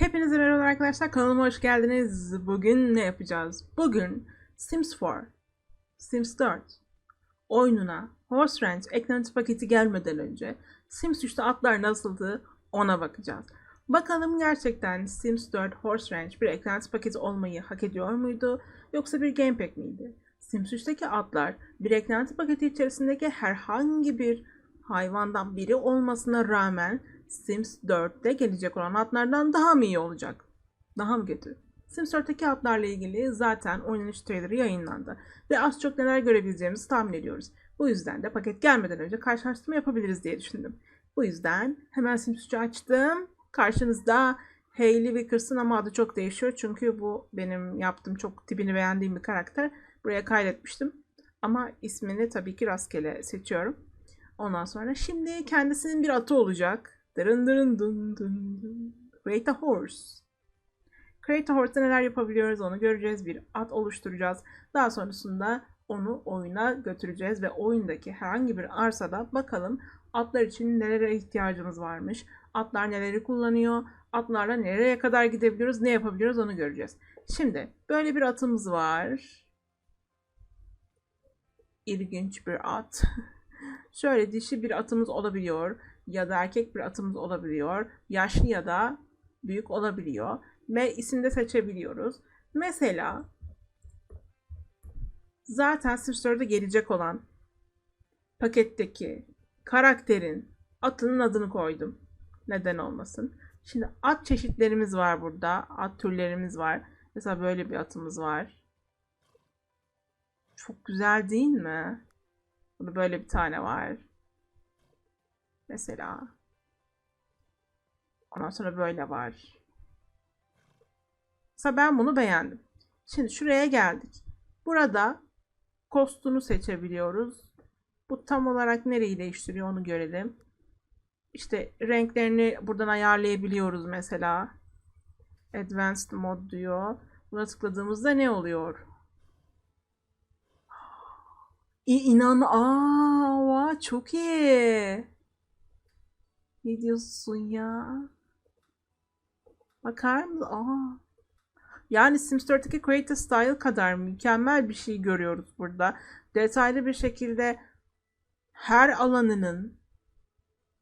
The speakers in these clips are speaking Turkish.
Hepinize merhaba arkadaşlar. Kanalıma hoş geldiniz. Bugün ne yapacağız? Bugün Sims 4, Sims 4 oyununa Horse Ranch eklenti paketi gelmeden önce Sims 3'te atlar nasıldı ona bakacağız. Bakalım gerçekten Sims 4 Horse Ranch bir eklenti paketi olmayı hak ediyor muydu? Yoksa bir game pack miydi? Sims 3'teki atlar bir eklenti paketi içerisindeki herhangi bir hayvandan biri olmasına rağmen Sims 4'te gelecek olan atlardan daha mı iyi olacak? Daha mı kötü? Sims 4'teki atlarla ilgili zaten oynanış trailerı yayınlandı ve az çok neler görebileceğimizi tahmin ediyoruz. Bu yüzden de paket gelmeden önce karşılaştırma yapabiliriz diye düşündüm. Bu yüzden hemen Sims 3'ü açtım. Karşınızda Hayley Wickerson ama adı çok değişiyor çünkü bu benim yaptığım çok tipini beğendiğim bir karakter. Buraya kaydetmiştim. Ama ismini tabii ki rastgele seçiyorum. Ondan sonra şimdi kendisinin bir atı olacak. Dırın dırın dın dın dın. Create a horse. Create a horse'da neler yapabiliyoruz onu göreceğiz. Bir at oluşturacağız. Daha sonrasında onu oyuna götüreceğiz ve oyundaki herhangi bir arsada bakalım atlar için nelere ihtiyacımız varmış. Atlar neleri kullanıyor. Atlarla nereye kadar gidebiliyoruz, ne yapabiliyoruz onu göreceğiz. Şimdi böyle bir atımız var. İlginç bir at. Şöyle dişi bir atımız olabiliyor ya da erkek bir atımız olabiliyor. Yaşlı ya da büyük olabiliyor. Ve isim de seçebiliyoruz. Mesela zaten 4'e gelecek olan paketteki karakterin atının adını koydum. Neden olmasın. Şimdi at çeşitlerimiz var burada. At türlerimiz var. Mesela böyle bir atımız var. Çok güzel değil mi? Burada böyle bir tane var. Mesela. Ondan sonra böyle var. Mesela ben bunu beğendim. Şimdi şuraya geldik. Burada kostunu seçebiliyoruz. Bu tam olarak nereyi değiştiriyor onu görelim. İşte renklerini buradan ayarlayabiliyoruz mesela. Advanced mod diyor. Buna tıkladığımızda ne oluyor? İ inan aa çok iyi. Ne diyorsun ya? Bakar mısın? Aa. Yani Sims 4'teki Create a Style kadar mükemmel bir şey görüyoruz burada. Detaylı bir şekilde her alanının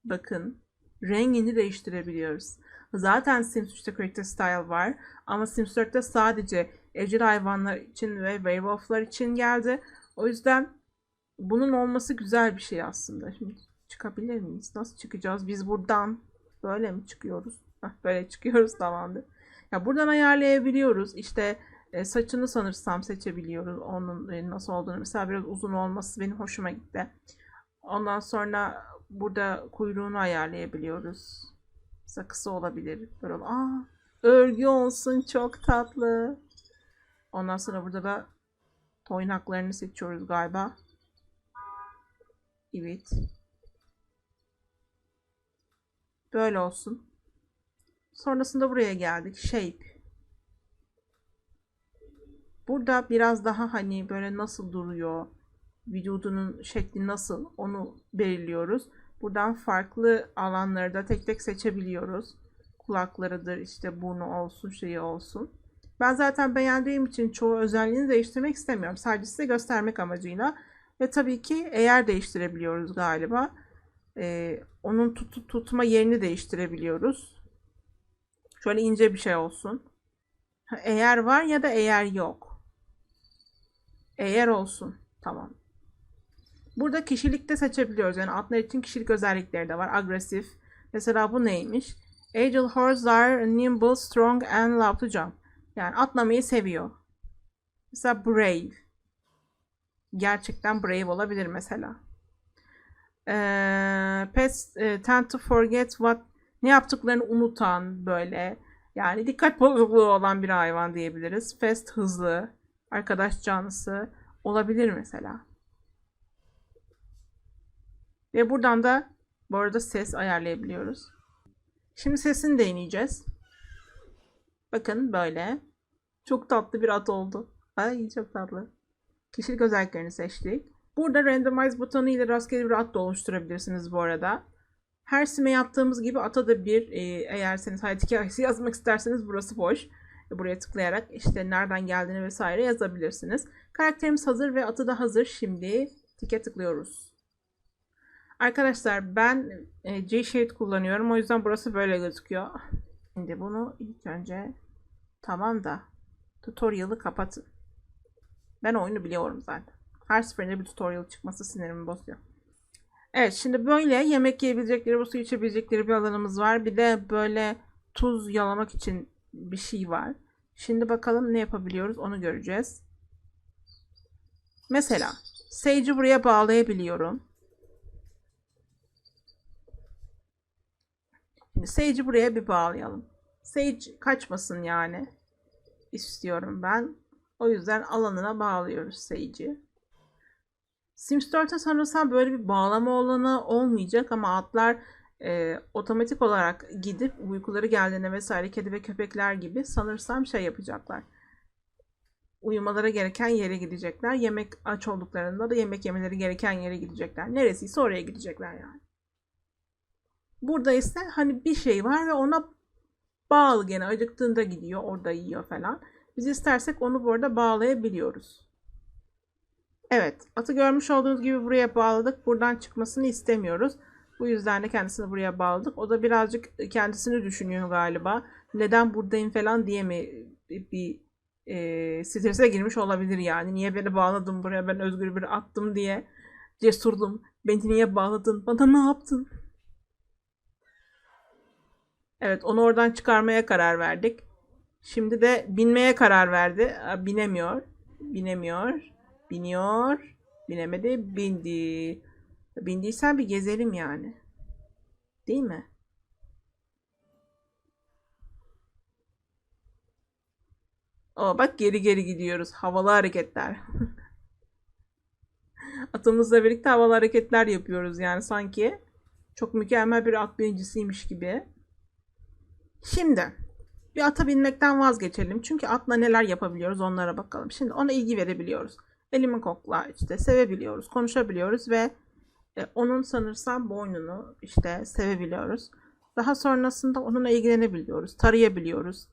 bakın rengini değiştirebiliyoruz. Zaten Sims 3'te Create a Style var ama Sims 4'te sadece evcil hayvanlar için ve werewolflar için geldi. O yüzden bunun olması güzel bir şey aslında. Şimdi çıkabilir miyiz? Nasıl çıkacağız? Biz buradan böyle mi çıkıyoruz? Heh, böyle çıkıyoruz tamamdır. Ya buradan ayarlayabiliyoruz. İşte e, saçını sanırsam seçebiliyoruz. Onun e, nasıl olduğunu. Mesela biraz uzun olması benim hoşuma gitti. Ondan sonra burada kuyruğunu ayarlayabiliyoruz. Mesela kısa olabilir. Böyle aa örgü olsun çok tatlı. Ondan sonra burada da toynaklarını seçiyoruz galiba. Evet. Böyle olsun. Sonrasında buraya geldik. Shape. Burada biraz daha hani böyle nasıl duruyor, vücudunun şekli nasıl onu belirliyoruz. Buradan farklı alanları da tek tek seçebiliyoruz. Kulaklarıdır, işte burnu olsun, şeyi olsun. Ben zaten beğendiğim için çoğu özelliğini değiştirmek istemiyorum. Sadece size göstermek amacıyla. Ve tabii ki eğer değiştirebiliyoruz galiba. Ee, onun tut tutma yerini değiştirebiliyoruz. Şöyle ince bir şey olsun. Eğer var ya da eğer yok. Eğer olsun. Tamam. Burada kişilikte seçebiliyoruz. Yani atlar için kişilik özellikleri de var. Agresif. Mesela bu neymiş? Agile horses are nimble, strong and love to jump. Yani atlamayı seviyor. Mesela brave. Gerçekten brave olabilir mesela. Ee, pets e, tend to forget what ne yaptıklarını unutan böyle yani dikkat bozukluğu olan bir hayvan diyebiliriz. Fast hızlı, arkadaş canlısı olabilir mesela. Ve buradan da bu arada ses ayarlayabiliyoruz. Şimdi sesini deneyeceğiz. Bakın böyle. Çok tatlı bir at oldu. Ay çok tatlı. Kişilik özelliklerini seçtik. Burada randomize butonu ile rastgele bir at da oluşturabilirsiniz bu arada. Her sime yaptığımız gibi ata da bir e, eğer senin hayat hikayesi yazmak isterseniz burası boş. E, Buraya tıklayarak işte nereden geldiğini vesaire yazabilirsiniz. Karakterimiz hazır ve atı da hazır. Şimdi tike tıklıyoruz. Arkadaşlar ben e, G-Shade kullanıyorum. O yüzden burası böyle gözüküyor. Şimdi bunu ilk önce tamam da tutorial'ı kapatın. Ben oyunu biliyorum zaten. Her seferinde bir tutorial çıkması sinirimi bozuyor. Evet şimdi böyle yemek yiyebilecekleri, bu su içebilecekleri bir alanımız var. Bir de böyle tuz yalamak için bir şey var. Şimdi bakalım ne yapabiliyoruz onu göreceğiz. Mesela Sage'i buraya bağlayabiliyorum. Şimdi Sage'i buraya bir bağlayalım. Sage kaçmasın yani. istiyorum ben. O yüzden alanına bağlıyoruz Sage'i. Sims 4'te sanırsam böyle bir bağlama olanı olmayacak ama atlar e, otomatik olarak gidip uykuları geldiğinde vesaire kedi ve köpekler gibi sanırsam şey yapacaklar. Uyumaları gereken yere gidecekler. Yemek aç olduklarında da yemek yemeleri gereken yere gidecekler. Neresiyse oraya gidecekler yani. Burada ise hani bir şey var ve ona bağlı gene acıktığında gidiyor orada yiyor falan. Biz istersek onu burada bağlayabiliyoruz. Evet, atı görmüş olduğunuz gibi buraya bağladık. Buradan çıkmasını istemiyoruz. Bu yüzden de kendisini buraya bağladık. O da birazcık kendisini düşünüyor galiba. Neden buradayım falan diye mi bir e, strese girmiş olabilir yani. Niye beni bağladın buraya ben özgür bir attım diye cesurdum. Beni niye bağladın? Bana ne yaptın? Evet onu oradan çıkarmaya karar verdik. Şimdi de binmeye karar verdi. Binemiyor. Binemiyor. Biniyor. Binemedi. Bindi. Bindiysen bir gezelim yani. Değil mi? O bak geri geri gidiyoruz. Havalı hareketler. Atımızla birlikte havalı hareketler yapıyoruz yani sanki çok mükemmel bir at birincisiymiş gibi. Şimdi bir ata binmekten vazgeçelim. Çünkü atla neler yapabiliyoruz onlara bakalım. Şimdi ona ilgi verebiliyoruz. Elimi kokla işte sevebiliyoruz, konuşabiliyoruz ve e, onun sanırsam boynunu işte sevebiliyoruz. Daha sonrasında onunla ilgilenebiliyoruz, tarayabiliyoruz,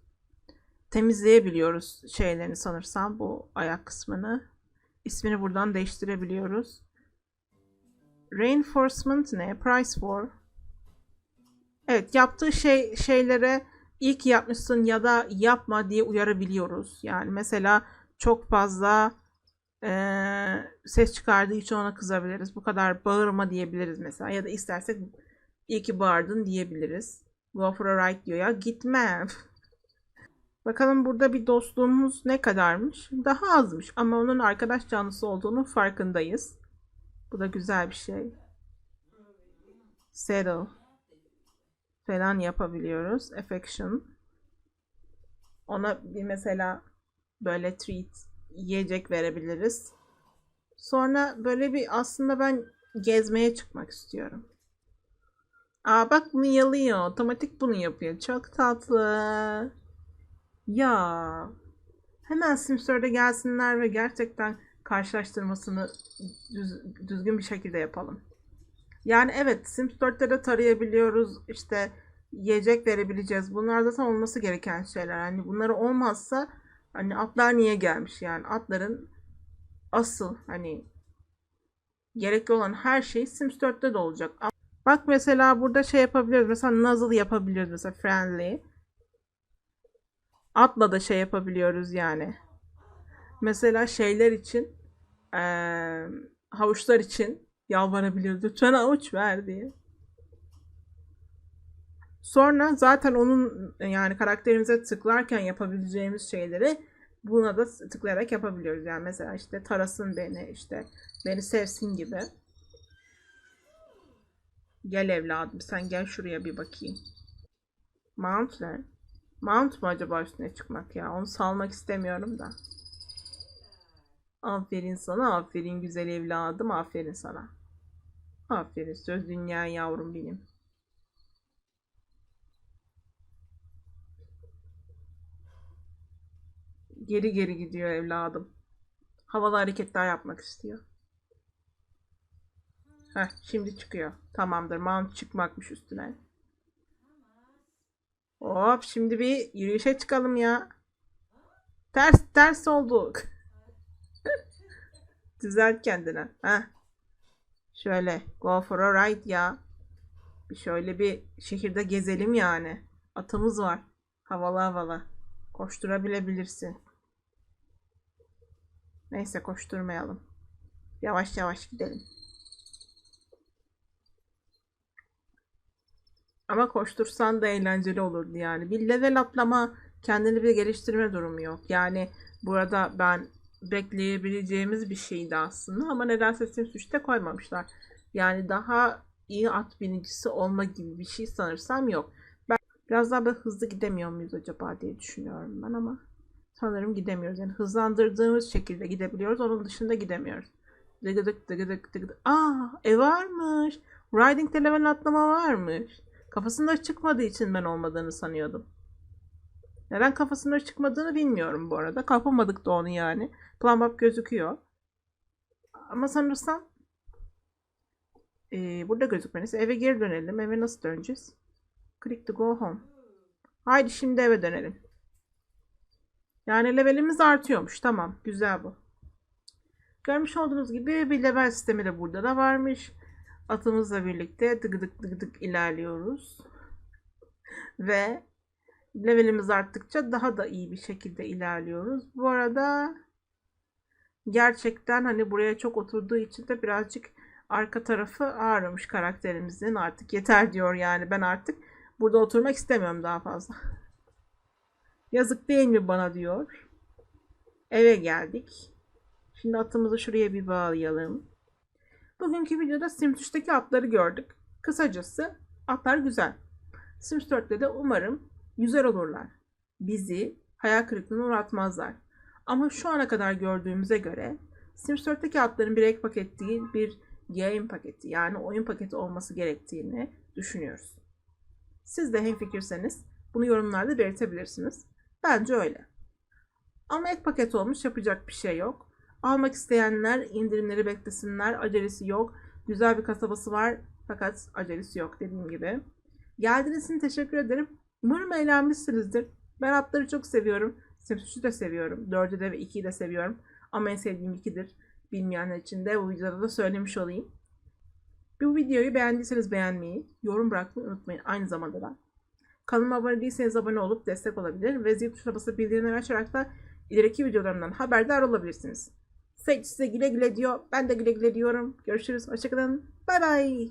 temizleyebiliyoruz şeylerini sanırsam bu ayak kısmını. İsmini buradan değiştirebiliyoruz. Reinforcement ne? Price for. Evet yaptığı şey şeylere ilk yapmışsın ya da yapma diye uyarabiliyoruz. Yani mesela çok fazla ses çıkardığı için ona kızabiliriz. Bu kadar bağırma diyebiliriz mesela. Ya da istersek iyi ki bağırdın diyebiliriz. Go for a ride diyor ya. Gitme. Bakalım burada bir dostluğumuz ne kadarmış? Daha azmış ama onun arkadaş canlısı olduğunun farkındayız. Bu da güzel bir şey. Settle falan yapabiliyoruz. Affection. Ona bir mesela böyle treat yiyecek verebiliriz. Sonra böyle bir aslında ben gezmeye çıkmak istiyorum. Aa bak bunu yalıyor. Otomatik bunu yapıyor. Çok tatlı. Ya. Hemen Simstor'da gelsinler ve gerçekten karşılaştırmasını düz, düzgün bir şekilde yapalım. Yani evet Sims 4'te de tarayabiliyoruz. İşte yiyecek verebileceğiz. Bunlar zaten olması gereken şeyler. Hani bunları olmazsa Hani atlar niye gelmiş yani atların asıl hani gerekli olan her şey Sims 4'te de olacak. Bak mesela burada şey yapabiliriz. Mesela nozzle yapabiliyoruz mesela friendly. Atla da şey yapabiliyoruz yani. Mesela şeyler için ee, havuçlar için yalvarabiliyoruz. Lütfen havuç ver diye. Sonra zaten onun yani karakterimize tıklarken yapabileceğimiz şeyleri buna da tıklayarak yapabiliyoruz. Yani mesela işte tarasın beni, işte beni sevsin gibi. Gel evladım sen gel şuraya bir bakayım. Mount ne? Mount mu acaba üstüne çıkmak ya? Onu salmak istemiyorum da. Aferin sana, aferin güzel evladım, aferin sana. Aferin söz dünya yavrum benim. Geri geri gidiyor evladım. Havalı hareketler yapmak istiyor. Heh, şimdi çıkıyor. Tamamdır. Mount çıkmakmış üstüne. Hop şimdi bir yürüyüşe çıkalım ya. Ters ters olduk. Düzelt kendine. Heh. Şöyle go for a ride ya. Bir şöyle bir şehirde gezelim yani. Atımız var. Havalı havalı. Koşturabilebilirsin. Neyse koşturmayalım. Yavaş yavaş gidelim. Ama koştursan da eğlenceli olurdu yani. Bir level atlama, kendini bir geliştirme durumu yok. Yani burada ben bekleyebileceğimiz bir şeydi aslında ama nedense Sims 3'te koymamışlar. Yani daha iyi at binicisi olma gibi bir şey sanırsam yok. Ben biraz daha böyle hızlı gidemiyor muyuz acaba diye düşünüyorum ben ama sanırım gidemiyoruz. Yani hızlandırdığımız şekilde gidebiliyoruz. Onun dışında gidemiyoruz. Dıgıdık dıgıdık dıgıdık. Aa e varmış. Riding'de level atlama varmış. Kafasında çıkmadığı için ben olmadığını sanıyordum. Neden kafasında çıkmadığını bilmiyorum bu arada. Kapamadık da onu yani. Plumb up gözüküyor. Ama sanırsam ee, burada gözükmeniz. Eve geri dönelim. Eve nasıl döneceğiz? Click to go home. Haydi şimdi eve dönelim. Yani levelimiz artıyormuş. Tamam. Güzel bu. Görmüş olduğunuz gibi bir level sistemi de burada da varmış. Atımızla birlikte dıgıdık dıgıdık ilerliyoruz. Ve levelimiz arttıkça daha da iyi bir şekilde ilerliyoruz. Bu arada gerçekten hani buraya çok oturduğu için de birazcık arka tarafı ağrımış karakterimizin. Artık yeter diyor yani ben artık burada oturmak istemiyorum daha fazla. Yazık değil mi bana diyor. Eve geldik. Şimdi atımızı şuraya bir bağlayalım. Bugünkü videoda Sims 3'teki atları gördük. Kısacası atlar güzel. Sims 4'te de umarım güzel olurlar. Bizi hayal kırıklığına uğratmazlar. Ama şu ana kadar gördüğümüze göre Sims 4'teki atların bir ek paket değil bir game paketi yani oyun paketi olması gerektiğini düşünüyoruz. Siz de hemfikirseniz bunu yorumlarda belirtebilirsiniz. Bence öyle. Ama ek paket olmuş yapacak bir şey yok. Almak isteyenler indirimleri beklesinler. Acelesi yok. Güzel bir kasabası var fakat acelesi yok dediğim gibi. Geldiğiniz için teşekkür ederim. Umarım eğlenmişsinizdir. Ben atları çok seviyorum. Sims 3'ü de seviyorum. 4'ü de ve 2'yi de seviyorum. Ama en sevdiğim 2'dir. Bilmeyenler için de bu videoda da söylemiş olayım. Bu videoyu beğendiyseniz beğenmeyi, yorum bırakmayı unutmayın aynı zamanda da. Kanalıma abone değilseniz abone olup destek olabilir ve zil tuşuna basıp bildirimleri açarak da ileriki videolarımdan haberdar olabilirsiniz. Sage size güle güle diyor. Ben de güle güle diyorum. Görüşürüz. Hoşçakalın. Bay bay.